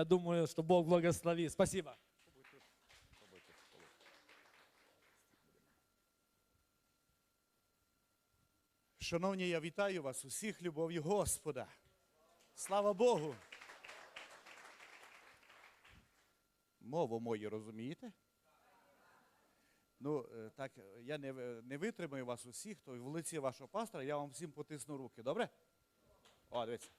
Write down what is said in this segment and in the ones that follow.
Я думаю, что Бог благословит. Спасибо. Шановні, я вітаю вас усіх любов'ю Господа. Слава Богу. Мову мою розумієте? Ну, е, так, я не, не витримаю вас усіх, то в лиці вашого пастора я вам всім потисну руки, добре? О, дивіться.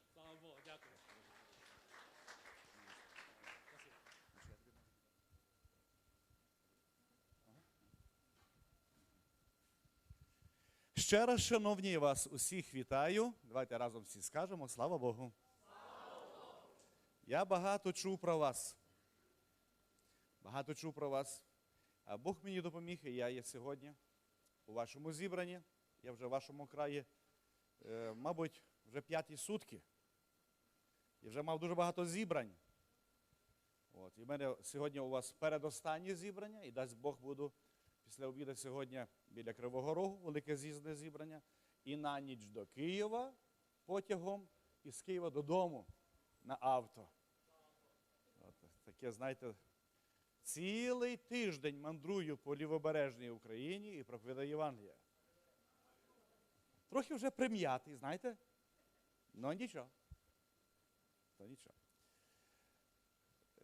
Ще раз, шановні, вас усіх вітаю. Давайте разом всі скажемо слава Богу. Я багато чув про вас. Багато чув про вас. А Бог мені допоміг, і я є сьогодні у вашому зібранні. Я вже в вашому краї, е, мабуть, вже п'яті сутки. І вже мав дуже багато зібрань. От. І в мене сьогодні у вас передостаннє зібрання, і дасть Бог буду після обіду сьогодні біля Кривого Рогу, велике з'їзне зібрання, і на ніч до Києва потягом, і з Києва додому на авто. От, таке, знаєте, цілий тиждень мандрую по лівобережній Україні і проповідаю Євангелія. Трохи вже прим'ятий, знаєте? Ну нічого. То нічого.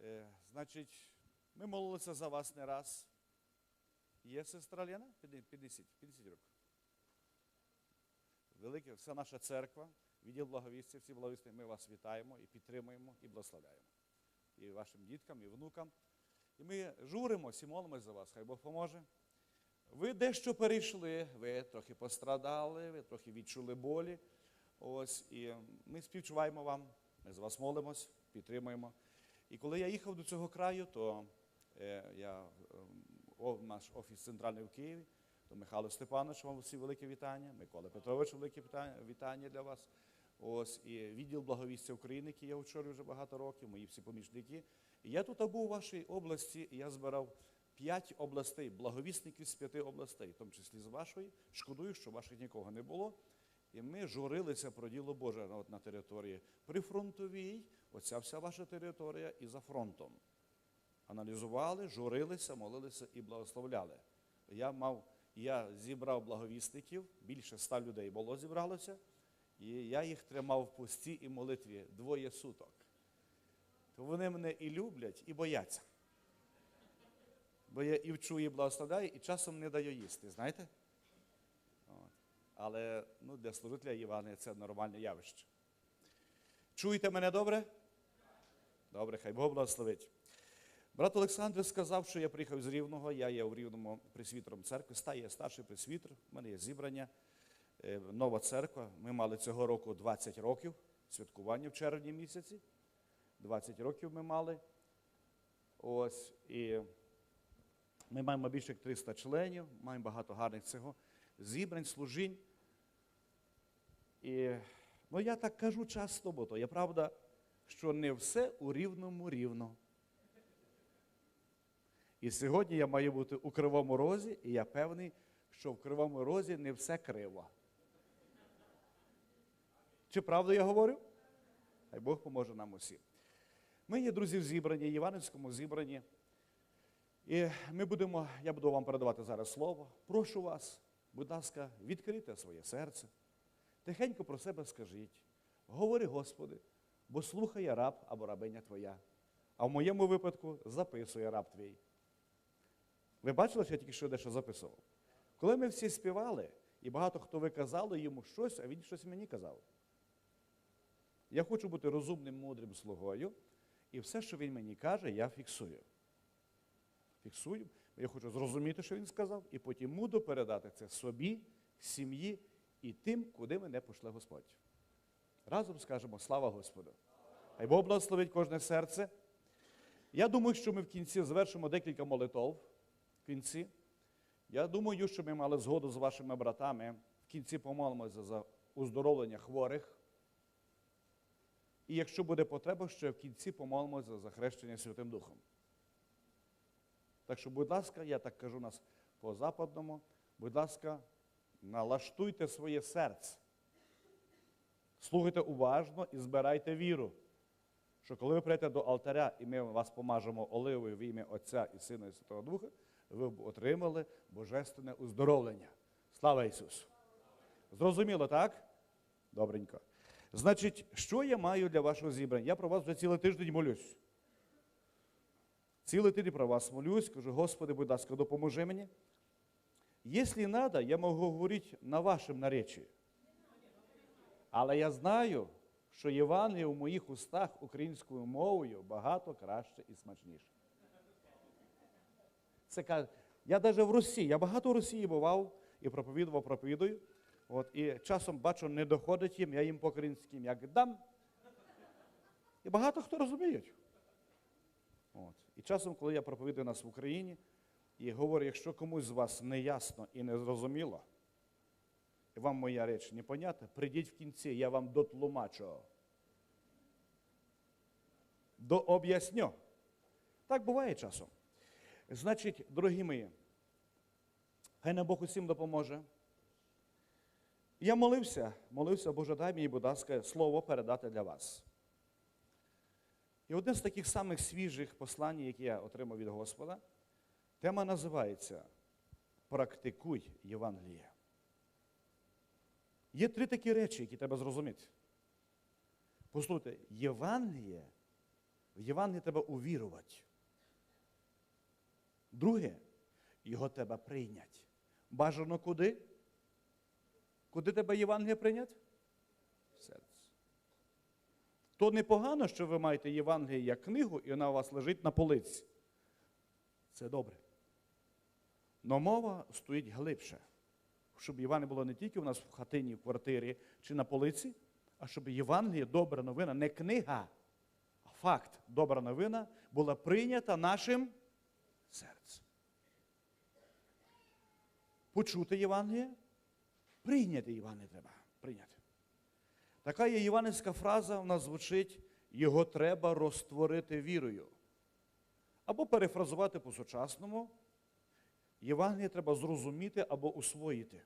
Е, значить, ми молилися за вас не раз. Є сестра Лена? Піди- 50, 50 років. Велике, вся наша церква, відділ благовістя, всі благовісти, ми вас вітаємо і підтримуємо і благословляємо. І вашим діткам, і внукам. І ми журимося і молимося за вас, хай Бог поможе. Ви дещо перейшли, ви трохи пострадали, ви трохи відчули болі. Ось, і ми співчуваємо вам, ми за вас молимось, підтримуємо. І коли я їхав до цього краю, то е, я, о, наш офіс центральний в Києві, то Михайло Степанович, вам всі велике вітання, Микола Петрович, велике вітання, для вас. Ось і відділ благовістя України, який я вчора вже багато років, мої всі помічники. Я тут був у вашій області, я збирав п'ять областей, благовісників з п'яти областей, в тому числі з вашої. Шкодую, що ваших нікого не було. І ми журилися про діло Боже на території прифронтовій, оця вся ваша територія і за фронтом. Аналізували, журилися, молилися і благословляли. Я мав, я зібрав благовісників, більше ста людей було зібралося, і я їх тримав в пості і молитві двоє суток. То вони мене і люблять, і бояться. Бо я і вчу, і благословляю, і часом не даю їсти, знаєте? От. Але ну, для служителя Івана це нормальне явище. Чуєте мене добре? Добре, хай Бог благословить. Брат Олександр сказав, що я приїхав з Рівного, я є в Рівному присвітером церкви, стає старший присвітер, в мене є зібрання, е, нова церква. Ми мали цього року 20 років, святкування в червні місяці. 20 років ми мали. Ось, і ми маємо більше як 300 членів, маємо багато гарних цього зібрань, служінь. І ну, я так кажу часто, бо то є правда, що не все у рівному рівно. І сьогодні я маю бути у Кривому Розі, і я певний, що в Кривому Розі не все криво. Чи правду я говорю? Хай Бог поможе нам усім. Ми є друзі в зібранні, Іванівському зібранні. І ми будемо, я буду вам передавати зараз слово. Прошу вас, будь ласка, відкрийте своє серце. Тихенько про себе скажіть. Говори, Господи, бо слухає раб або рабиня Твоя. А в моєму випадку записує раб твій. Ви бачили, що я тільки що дещо записував? Коли ми всі співали, і багато хто ви казали йому щось, а він щось мені казав. Я хочу бути розумним, мудрим слугою, і все, що він мені каже, я фіксую. Фіксую. Я хочу зрозуміти, що він сказав, і потім мудро передати це собі, сім'ї і тим, куди мене пошле Господь. Разом скажемо слава Господу. Хай Бог благословить кожне серце. Я думаю, що ми в кінці завершимо декілька молитов. Кінці. Я думаю, що ми мали згоду з вашими братами. В кінці помолимося за уздоровлення хворих. І якщо буде потреба, ще в кінці помолимося за хрещення Святим Духом. Так що, будь ласка, я так кажу нас по западному, будь ласка, налаштуйте своє серце. Слухайте уважно і збирайте віру, що коли ви прийдете до алтаря і ми вас помажемо оливою в ім'я Отця і Сина і Святого Духа, ви б отримали божественне уздоровлення. Слава Ісусу! Зрозуміло, так? Добренько. Значить, що я маю для вашого зібрання? Я про вас вже цілий тиждень молюсь. Цілий тиждень про вас молюсь, кажу, Господи, будь ласка, допоможи мені. Якщо треба, я можу говорити на вашому наречі. Але я знаю, що Євангеліє в моїх устах українською мовою багато краще і смачніше. Це ка- я навіть в Росії, я багато в Росії бував і проповідував, проповідую. От, і часом бачу, не доходить їм, я їм по-українськи як дам. І багато хто розуміють. От. І часом, коли я проповідую нас в Україні і говорю, якщо комусь з вас не ясно і не зрозуміло, і вам моя реч непонятна, прийдіть в кінці, я вам дотлумачу. Дооб'ясню. Так буває часом. Значить, дорогі мої, хай нам Бог усім допоможе. Я молився, молився, Боже, дай мені, будь ласка, слово передати для вас. І одне з таких самих свіжих послань, які я отримав від Господа, тема називається Практикуй Євангеліє. Є три такі речі, які треба зрозуміти. Послухайте, Євангеліє, в Євангеліє треба увірувати. Друге, його треба прийняти. Бажано куди? Куди тебе Євангеліє прийняти? В серце. То непогано, що ви маєте Євангеліє як книгу, і вона у вас лежить на полиці. Це добре. Но мова стоїть глибше. Щоб Євангеліє було не тільки у нас в хатині, в квартирі чи на полиці, а щоб Євангеліє, добра новина, не книга, а факт, добра новина була прийнята нашим серцем. Почути Євангеліє, прийняти Євангеліє треба. Прийняти. Така є євангельська фраза, вона звучить, його треба розтворити вірою. Або перефразувати по-сучасному, Євангеліє треба зрозуміти або усвоїти.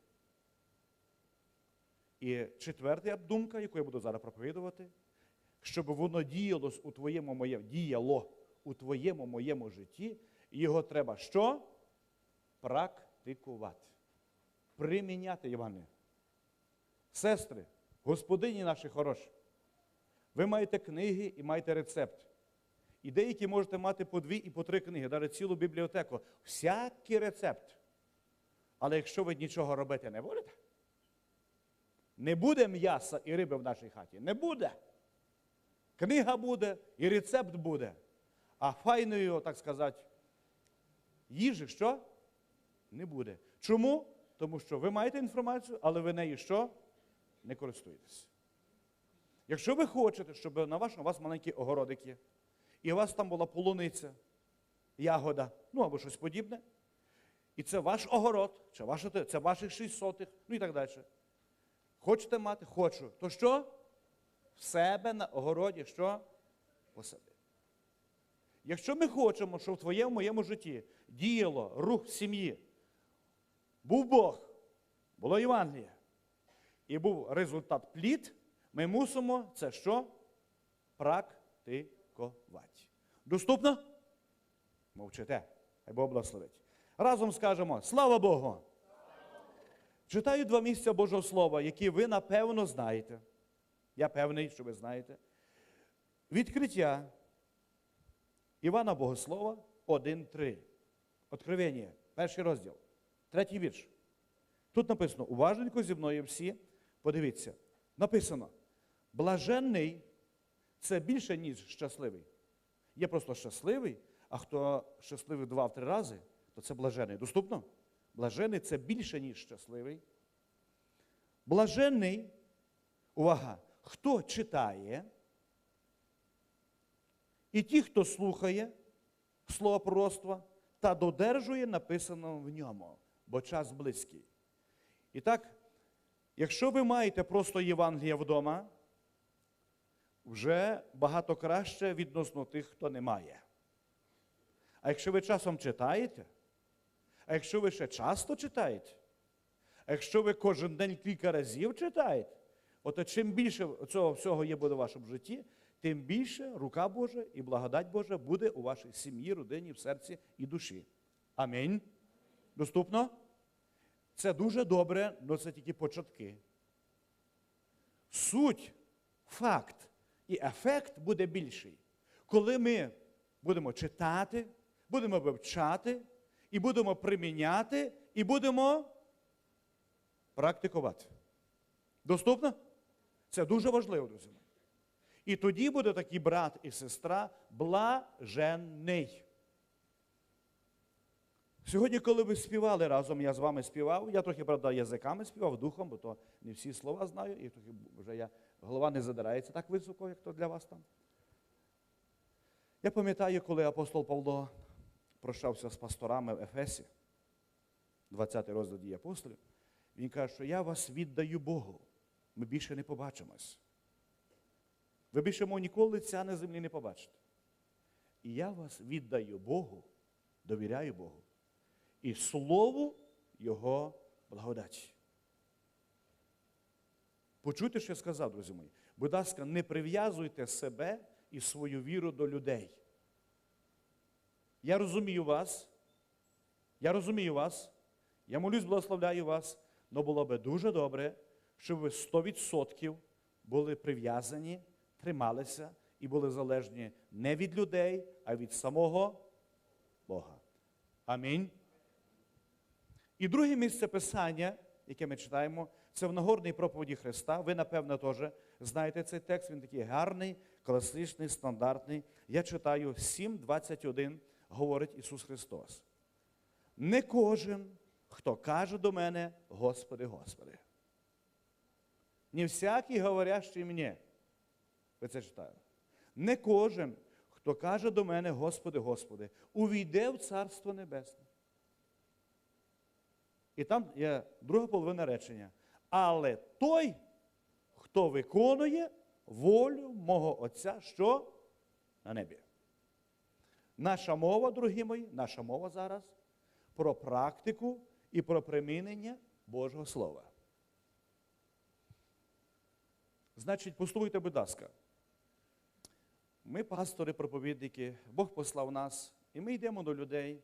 І четверта думка, яку я буду зараз проповідувати, щоб воно діяло у твоєму моєму, діяло у твоєму моєму житті, його треба що? Практикувати. Приміняти Євангеліє. Сестри, господині наші хороші, ви маєте книги і маєте рецепт. І деякі можете мати по дві і по три книги, навіть цілу бібліотеку. Всякий рецепт. Але якщо ви нічого робити не будете, не буде м'яса і риби в нашій хаті. Не буде. Книга буде і рецепт буде. А файної, так сказати, їжі що? Не буде. Чому? Тому що ви маєте інформацію, але ви нею що? Не користуєтесь. Якщо ви хочете, щоб на вашому у вас маленькі огородики, і у вас там була полуниця, ягода, ну або щось подібне, і це ваш огород, чи ваше, це ваших шість сотих, ну і так далі. Хочете мати? Хочу. То що? В себе на огороді що? Посади. Якщо ми хочемо, щоб в твоєму моєму житті діяло рух сім'ї, був Бог, було Євангеліє, і був результат плід, ми мусимо це що? Практикувати. Доступно? Мовчите. Хай Бог благословить. Разом скажемо слава Богу! Читаю два місця Божого Слова, які ви напевно знаєте. Я певний, що ви знаєте. Відкриття Івана Богослова 1.3. Откровення, перший розділ, третій вірш. Тут написано: уважненько зі мною всі. Подивіться, написано: блаженний це більше, ніж щасливий. Є просто щасливий, а хто щасливий два в три рази, то це блажений. Доступно? Блажений це більше, ніж щасливий. Блаженний, увага, хто читає, і ті, хто слухає слова пророцтва та додержує написаного в ньому, бо час близький. І так, якщо ви маєте просто Євангелія вдома, вже багато краще відносно тих, хто не має. А якщо ви часом читаєте, а якщо ви ще часто читаєте, а якщо ви кожен день кілька разів читаєте, от чим більше цього всього є буде в вашому житті, тим більше рука Божа і благодать Божа буде у вашій сім'ї, родині, в серці і душі. Амінь. Доступно? Це дуже добре, але це тільки початки. Суть, факт і ефект буде більший, коли ми будемо читати, будемо вивчати, і будемо приміняти, і будемо практикувати. Доступно? Це дуже важливо, друзі. І тоді буде такий брат і сестра блаженний. Сьогодні, коли ви співали разом, я з вами співав, я трохи, правда, язиками співав, духом, бо то не всі слова знаю, і трохи вже я, голова не задирається так високо, як то для вас там. Я пам'ятаю, коли апостол Павло прощався з пасторами в Ефесі, 20 розділ дії апостолів, він каже, що я вас віддаю Богу. Ми більше не побачимось. Ви більше мов ніколи лиця на землі не побачите. І я вас віддаю Богу, довіряю Богу і слову Його благодаті. Почуйте, що я сказав, друзі мої. Будь ласка, не прив'язуйте себе і свою віру до людей. Я розумію вас. Я розумію вас. Я молюсь, благословляю вас. але було би дуже добре, щоб ви 100% були прив'язані, трималися і були залежні не від людей, а від самого Бога. Амінь. І друге місце писання, яке ми читаємо, це в Нагорній проповіді Христа. Ви, напевно, теж знаєте цей текст, він такий гарний, класичний, стандартний. Я читаю 7.21, говорить Ісус Христос. Не кожен, хто каже до мене, Господи, Господи. Не всякий, говорящий мені. Ви це читали. Не кожен, хто каже до мене, Господи, Господи, увійде в Царство Небесне. І там є друга половина речення. Але той, хто виконує волю мого Отця, що на небі. Наша мова, дорогі мої, наша мова зараз про практику і про примінення Божого Слова. Значить, послухайте, будь ласка. Ми, пастори, проповідники, Бог послав нас, і ми йдемо до людей.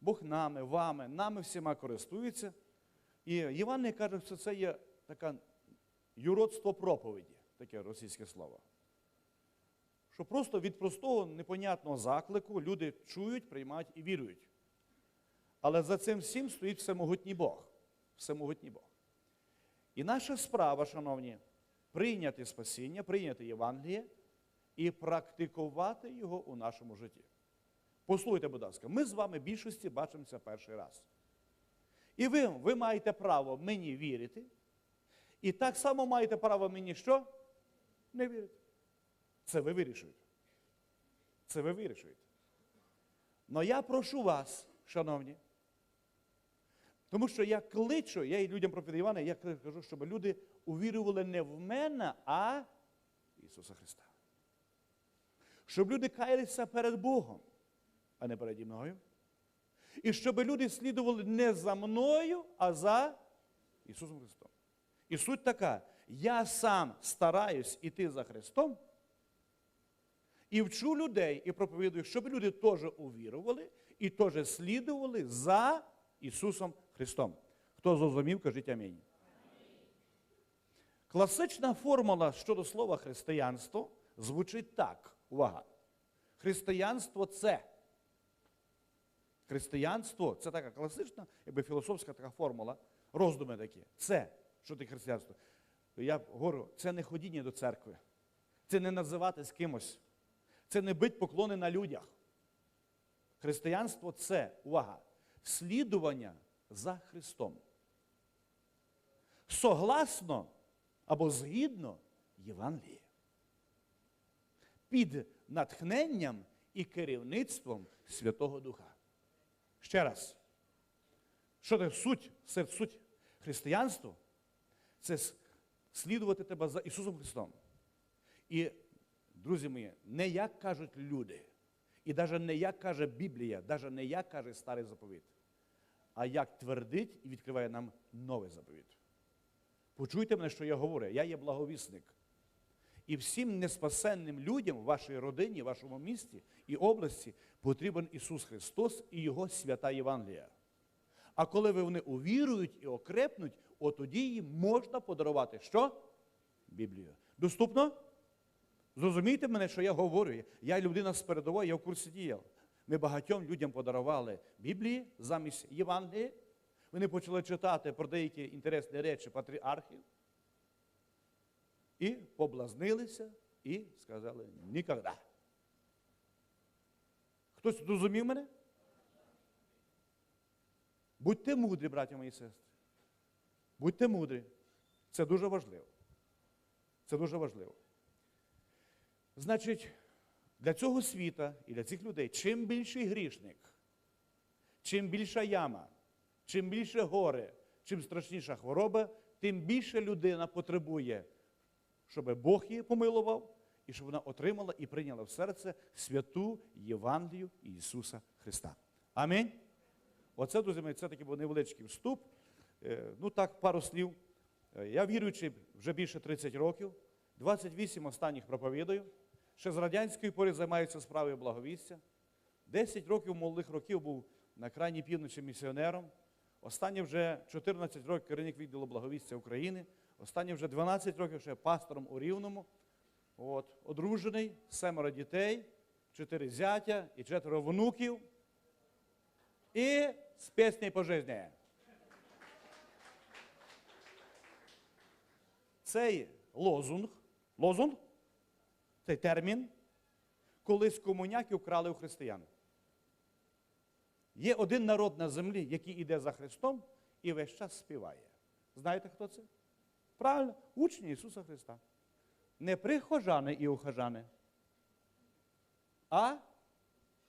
Бог нами, вами, нами всіма користується. І Євангеліє каже, що це є таке юродство проповіді, таке російське слово. Що просто від простого непонятного заклику люди чують, приймають і вірують. Але за цим всім стоїть всемогутній Бог. Всемогутній Бог. І наша справа, шановні, прийняти спасіння, прийняти Євангеліє і практикувати його у нашому житті. Послухайте, будь ласка, ми з вами більшості бачимося перший раз. І ви, ви маєте право мені вірити. І так само маєте право мені що? Не вірити. Це ви вирішуєте. Це ви вирішуєте. Но я прошу вас, шановні, тому що я кличу, я і людям проповідаю Івана, я кажу, щоб люди увірували не в мене, а в Ісуса Христа. Щоб люди каялися перед Богом, а не переді мною. І щоб люди слідували не за мною, а за Ісусом Христом. І суть така: я сам стараюсь іти за Христом і вчу людей і проповідую, щоб люди теж увірували і теж слідували за Ісусом Христом. Хто зрозумів, кажіть амінь. Класична формула щодо слова християнство звучить так. Увага. Християнство це. Християнство це така класична, якби філософська така формула, роздуми такі. Це, що таке християнство. Я говорю, це не ходіння до церкви, це не називати з кимось, це не бить поклони на людях. Християнство це, увага, слідування за Христом. Согласно або згідно Євангелії. Під натхненням і керівництвом Святого Духа. Ще раз. Що це суть? Це суть християнства? Це слідувати тебе за Ісусом Христом. І, друзі мої, не як кажуть люди, і навіть не як каже Біблія, навіть не як каже старий заповіт, а як твердить і відкриває нам новий заповіт. Почуйте мене, що я говорю. Я є благовісник. І всім неспасенним людям в вашій родині, в вашому місті і області потрібен Ісус Христос і Його свята Євангелія. А коли вони увірують і окрепнуть, от тоді їм можна подарувати що? Біблію. Доступно? Зрозумійте мене, що я говорю. Я людина з передової, я в курсі діяв. Ми багатьом людям подарували Біблії замість Євангелії. Вони почали читати про деякі інтересні речі патріархів. І поблазнилися і сказали ніколи. Хтось зрозумів мене? Будьте мудрі, браті мої сестри. Будьте мудрі. Це дуже важливо. Це дуже важливо. Значить, для цього світа і для цих людей, чим більший грішник, чим більша яма, чим більше горе, чим страшніша хвороба, тим більше людина потребує, щоб Бог її помилував, і щоб вона отримала і прийняла в серце святу Євангелію Ісуса Христа. Амінь. Оце, друзі мої, це такий був невеличкий вступ. Е, Ну так, пару слів. Е, Я віруючий вже більше 30 років, 28 останніх проповідую. Ще з радянської пори займаюся справою благовістя. 10 років молодих років був на крайній півночі місіонером. Останні вже 14 років керівник відділу благовістя України. Останні вже 12 років ще пастором у Рівному. От, одружений, семеро дітей, чотири зятя і четверо внуків. І з піснею по житті. Цей лозунг, лозунг, цей термін, колись комуняки вкрали у християн. Є один народ на землі, який іде за Христом і весь час співає. Знаєте, хто це? Правильно, учні Ісуса Христа. Не прихожани і ухожани, а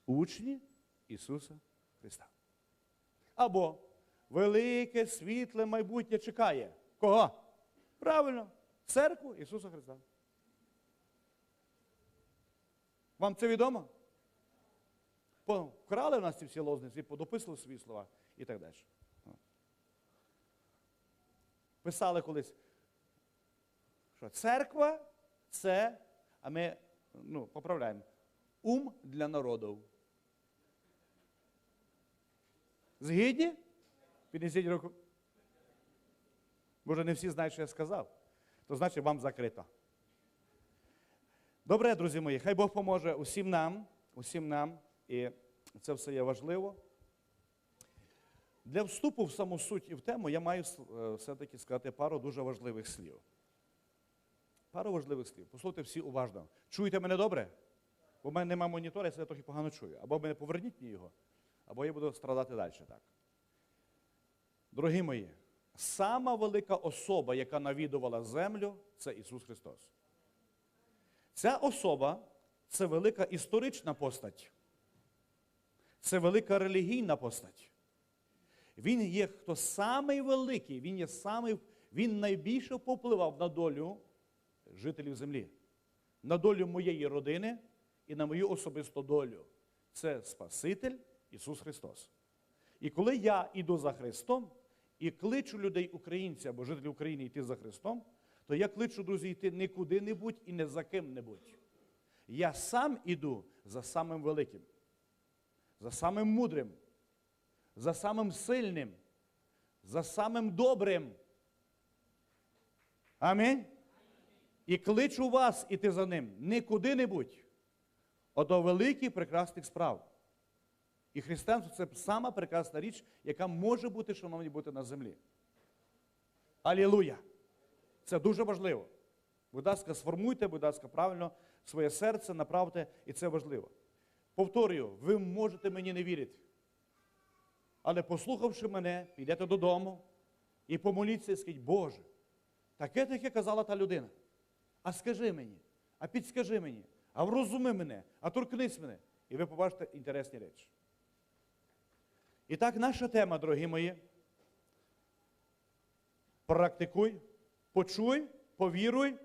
учні Ісуса Христа. Або велике світле майбутнє чекає. Кого? Правильно, церкву Ісуса Христа. Вам це відомо? Вкрали нас ці всі лозниці, подописали свої слова і так далі. Писали колись, що церква це, а ми ну, поправляємо, ум для народу. Згідні? Піднесіть руку. Може, не всі знають, що я сказав. То значить вам закрито. Добре, друзі мої, хай Бог поможе усім нам, усім нам, і це все є важливо. Для вступу в саму суть і в тему я маю е, все-таки сказати пару дуже важливих слів. Пару важливих слів. Послухайте всі уважно. Чуєте мене добре? Бо в мене немає монітора, я себе трохи погано чую. Або мене поверніть мені його, або я буду страдати далі так. Дорогі мої, сама велика особа, яка навідувала землю, це Ісус Христос. Ця особа це велика історична постать. Це велика релігійна постать. Він є хто самий великий, він є самий, він найбільше попливав на долю жителів землі, на долю моєї родини і на мою особисту долю. Це Спаситель Ісус Христос. І коли я іду за Христом і кличу людей українців або жителів України йти за Христом, то я кличу, друзі, йти не куди-небудь і не за ким-небудь. Я сам іду за самим великим, за самим мудрим, за самим сильним, за самим добрим. Амінь. І кличу вас іти за ним не куди-небудь, а до великих прекрасних справ. І християнство це сама прекрасна річ, яка може бути, шановні, бути на землі. Алілуя! Це дуже важливо. Будь ласка, сформуйте, будь ласка, правильно своє серце, направте, і це важливо. Повторюю, ви можете мені не вірити. Але послухавши мене, підете додому і помоліться і скажіть, Боже, таке таке казала та людина. А скажи мені, а підскажи мені, а врозуми мене, а торкнись мене. І ви побачите інтересні речі. І так, наша тема, дорогі мої. Практикуй, почуй, повіруй,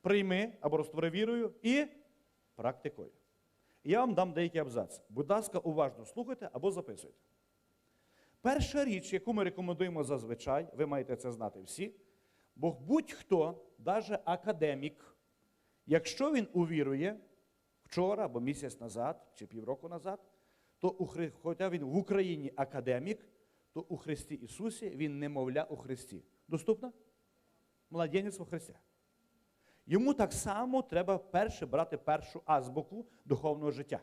прийми або розтвори вірою і практикуй. Я вам дам деякі абзаци. Будь ласка, уважно слухайте або записуйте. Перша річ, яку ми рекомендуємо зазвичай, ви маєте це знати всі, бо будь-хто, навіть академік, Якщо він увірує вчора або місяць назад, чи півроку назад, то у Хри... хоча він в Україні академік, то у Христі Ісусі він немовля у Христі. Доступно? Младенець у Христі. Йому так само треба перше брати першу азбуку духовного життя.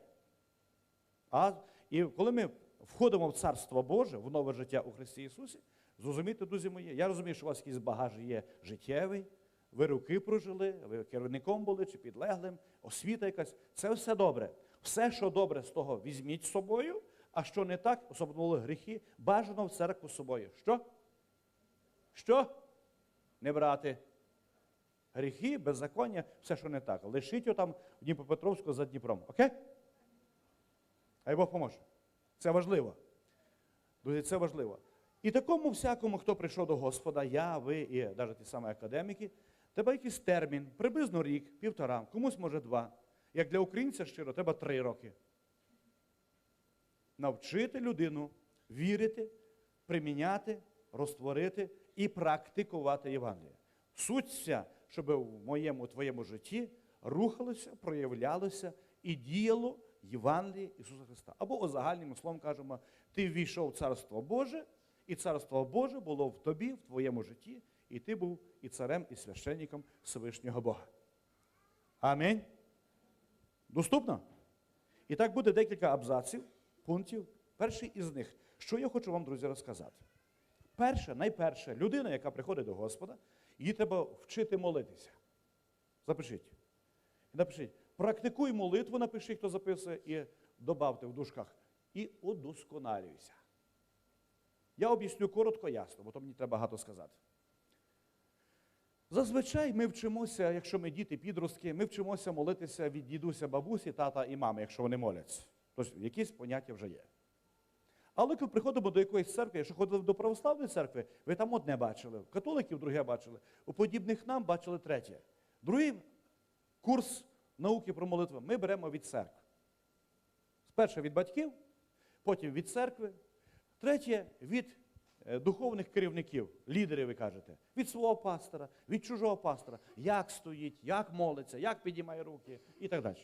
А, і коли ми входимо в Царство Боже, в нове життя у Христі Ісусі, зрозумійте, друзі мої, я розумію, що у вас якийсь багаж є життєвий, ви роки прожили, ви керівником були чи підлеглим, освіта якась. Це все добре. Все, що добре з того, візьміть з собою, а що не так, особливо гріхи, бажано в церкву з собою. Що? Що? Не брати. Гріхи, беззаконня, все, що не так. Лишіть його там в Дніпропетровську за Дніпром. Окей? Хай Бог поможе. Це важливо. Друзі, це важливо. І такому всякому, хто прийшов до Господа, я, ви і навіть ті самі академіки, треба якийсь термін, приблизно рік, півтора, комусь може два. Як для українця щиро, треба три роки. Навчити людину вірити, приміняти, розтворити і практикувати Євангеліє. Суть вся, щоб в моєму твоєму житті рухалося, проявлялося і діяло Євангеліє Ісуса Христа. Або озагальним словом кажемо, ти ввійшов в Царство Боже, і Царство Боже було в тобі, в твоєму житті, і ти був і царем, і священником Всевишнього Бога. Амінь. Доступно? І так буде декілька абзаців, пунктів. Перший із них, що я хочу вам, друзі, розказати. Перше, найперше, людина, яка приходить до Господа, їй треба вчити молитися. Запишіть. Напишіть. Практикуй молитву, напишіть, хто записує, і добавте в дужках. І удосконалюйся. Я об'ясню коротко, ясно, бо то мені треба багато сказати. Зазвичай ми вчимося, якщо ми діти підростки, ми вчимося молитися від дідуся, бабусі, тата і мами, якщо вони моляться. Тобто якісь поняття вже є. Але коли приходимо до якоїсь церкви, якщо ходили до православної церкви, ви там одне бачили, католиків друге бачили, у подібних нам бачили третє. Другий курс науки про молитву ми беремо від церкви. Спершу від батьків, потім від церкви, третє від е, духовних керівників, лідерів, ви кажете, від свого пастора, від чужого пастора, як стоїть, як молиться, як підіймає руки і так далі.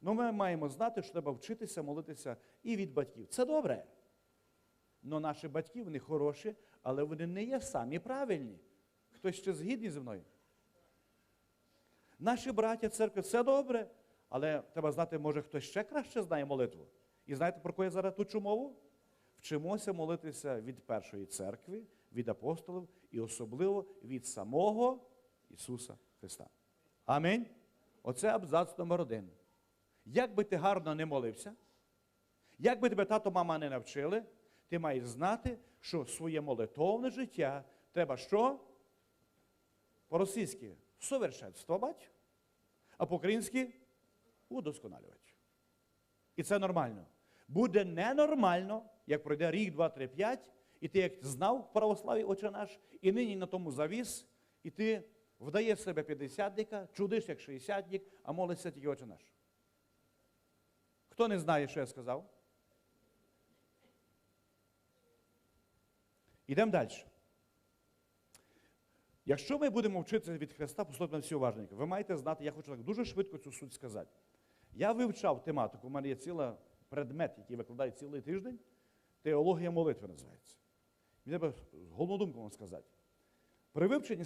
Ну, ми маємо знати, що треба вчитися молитися і від батьків. Це добре. Но наші батьки, вони хороші, але вони не є самі правильні. Хтось ще згідний зі мною? Наші браття церкви все добре, але треба знати, може, хтось ще краще знає молитву. І знаєте, про кого я зараз тут мову? Вчимося молитися від першої церкви, від апостолів і особливо від самого Ісуса Христа. Амінь. Оце абзац номер один. Як би ти гарно не молився, як би тебе тато, мама не навчили, ти маєш знати, що своє молитовне життя треба що? По-російськи совершенствувати, а по-українськи удосконалювати. І це нормально. Буде ненормально, як пройде рік, два, три, п'ять, і ти як знав в православі Отче наш, і нині на тому завіс, і ти вдаєш себе п'ятдесятника, чудиш як шістдесятник, а молишся тільки Отче наш. Хто не знає, що я сказав? Ідемо далі. Якщо ми будемо вчитися від Христа, послухайте мене всі уважненько, ви маєте знати, я хочу так дуже швидко цю суть сказати. Я вивчав тематику, у мене є ціла предмет, який викладає цілий тиждень. Теологія молитви називається. Мені треба головну думку вам сказати. При вивченні